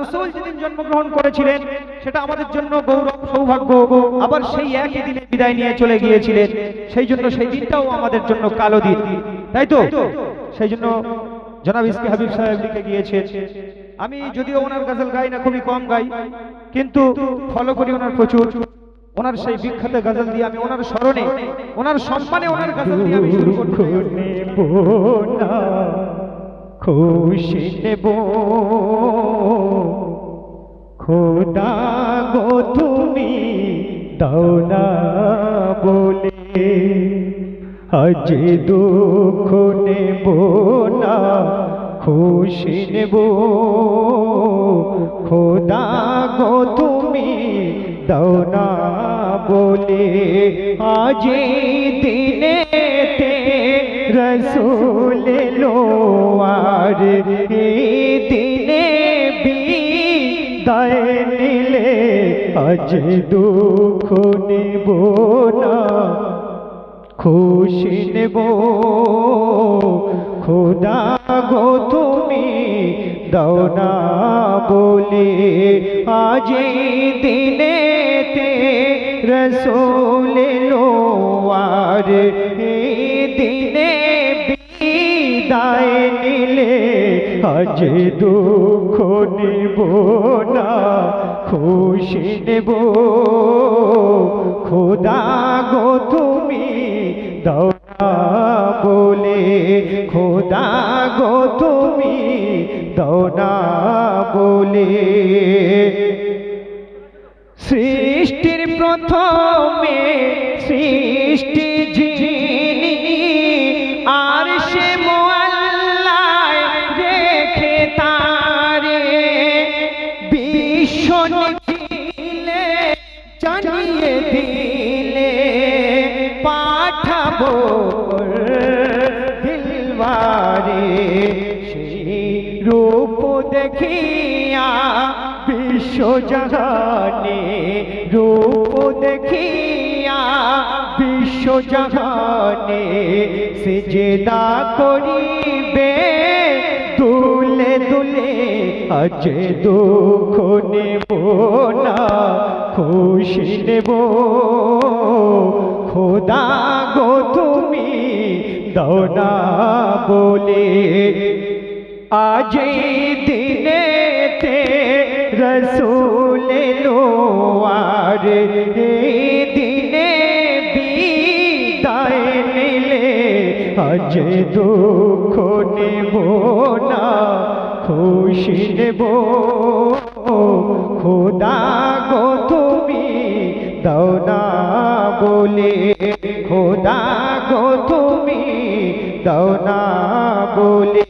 রসুল যেদিন জন্মগ্রহণ করেছিলেন সেটা আমাদের জন্য গৌরব সৌভাগ্য। আবার সেই একই দিনে বিদায় নিয়ে চলে গিয়েছিলেন। সেই জন্য সেই দিনটাও আমাদের জন্য কালো দিন। তাই তো? সেই জন্য জনাব ইসকে হাবিব সাহেব লিখে গিয়েছেন আমি যদিও ওনার গাজল গাই না খুবই কম গাই কিন্তু ফলো করি ওনার প্রচুর। ওনার সেই বিখ্যাত গাজল দিয়ে আমি ওনার স্মরণে ওনার সম্মানে ওনার গজল দিয়ে আমি শুরু না। খুশি নেব। খোদা গো তুমি না বলে, আজ দুঃখ নেব না, খুশি নেব। খোদা গো তুমি না বলে, আজ দিনেতে রসুল আজ দুঃখ নেব না, খুশি নেব। খোদা গো, তুমি দাও না বলে আজ দিনেতে রসুল লো আর এই দিনে বিদায় নিলে আজ দুঃখ নেব না খুশি নেব। খোদা গো, তুমি না বলে। খোদা গো, তুমি না বলে। সৃষ্টির প্রথমে সৃষ্টি দেখিয়া বিশ্ব জাগানে রূপ দেখিয়া বিশ্ব জাগানে সেজদা করিবে, দুলে দুলে আজ দুঃখ নেব না, খুশি নেব। খোদা গো তুমি না বলে আজ দিনেতে রসুল লো আর এই দিনে বিদায় নিলে আজ দুঃখ নেব না, খুশি নেব। খোদা গো তুমি দাও না বলে, খোদা গো তুমি দাও না বলে।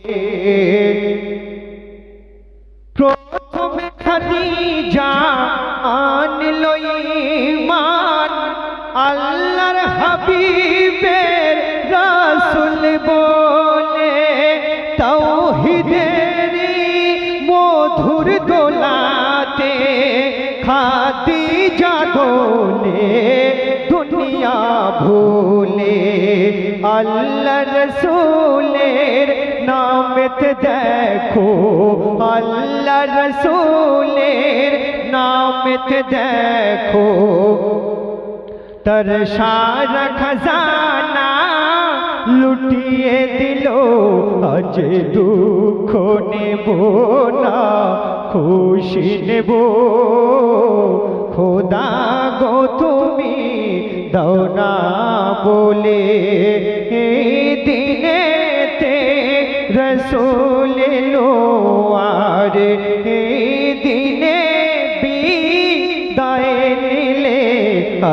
প্রথমে খাদিজা আনলো ঈমান, আল্লাহর হাবিবের রাসূল বলে, তাওহীদের মধুর দোলাতে খাদিজা দোলে দুনিয়া ভুলে আল্লাহ রসুলের নামেতে দেখো। আল্লাহ রসুলের নামেতে দেখো। তার সারা খজানা লুটিয়ে দিল। আজ দুঃখ নেব না, খুশি নেব। খোদা গো তুমি দাও না বলে দিনেতে রসুল লো আর দিনে বিদায় নিলে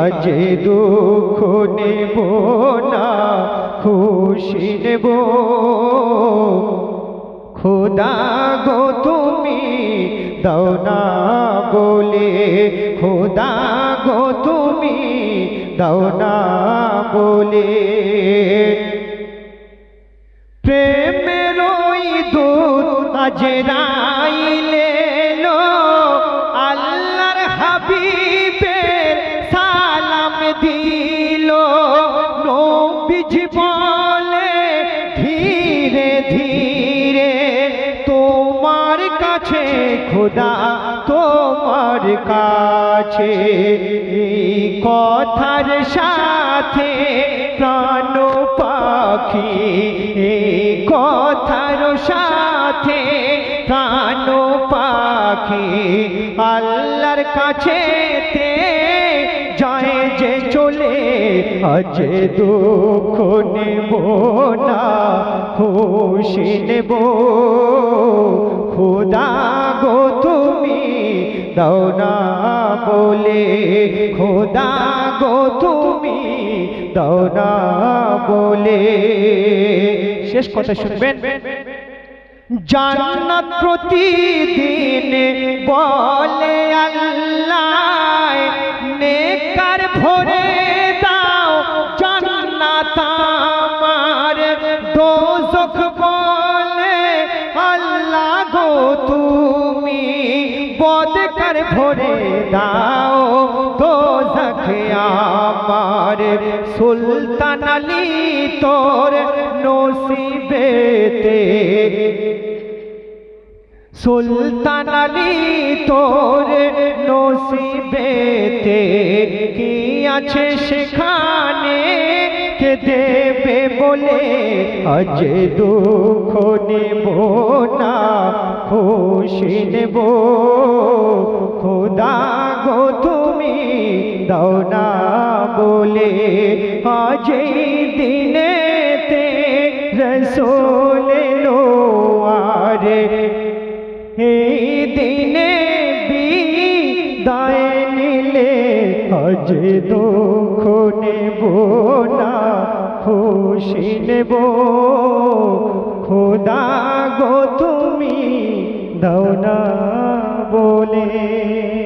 আজ দুঃখ নেব না, খুশি নেব। খোদা গো তুমি দাও না বলে, খোদা গো তুমি দাও না বলে। প্রেমের ওই দূত আজ রাইলে লো। আল্লাহর হাবিবের সালাম দিল। নবীজ বলে, ধীরে ধীরে, তোমার কাছে খোদা, তোমার কাছে। কথার সাথে প্রাণ পাখি কথার সাথে প্রাণ পাখি। আল্লাহর কাছে যায় যে চলে, আজ দুঃখ নেব না, খুশি নেব। খোদা গো তুমি দাও না বলে খোদা গো তুমি, দাও না বলে। শেষ কথা শুনবেন। জান্নাত প্রতিদিন বলে আল্লাহ নেকার ভরে দাও। জান্নাত আমার দোজখ বলে, আল্লাহ গো বদকার ভরে দাও, দোজখ আমার। সুলতান আলী তোর নসিবেতে সুলতান আলী তোর নসিবেতে কি আছে সেখানে? কে দেবে বলে আজ দুঃখ নেব না, খুশি নেব। খোদা গো, তুমি দাও না বলে আজ দিনেতে রসোল আজ দুঃখ নেব না খুশি নেব। খোদা গো তুমি দৌনা বলে।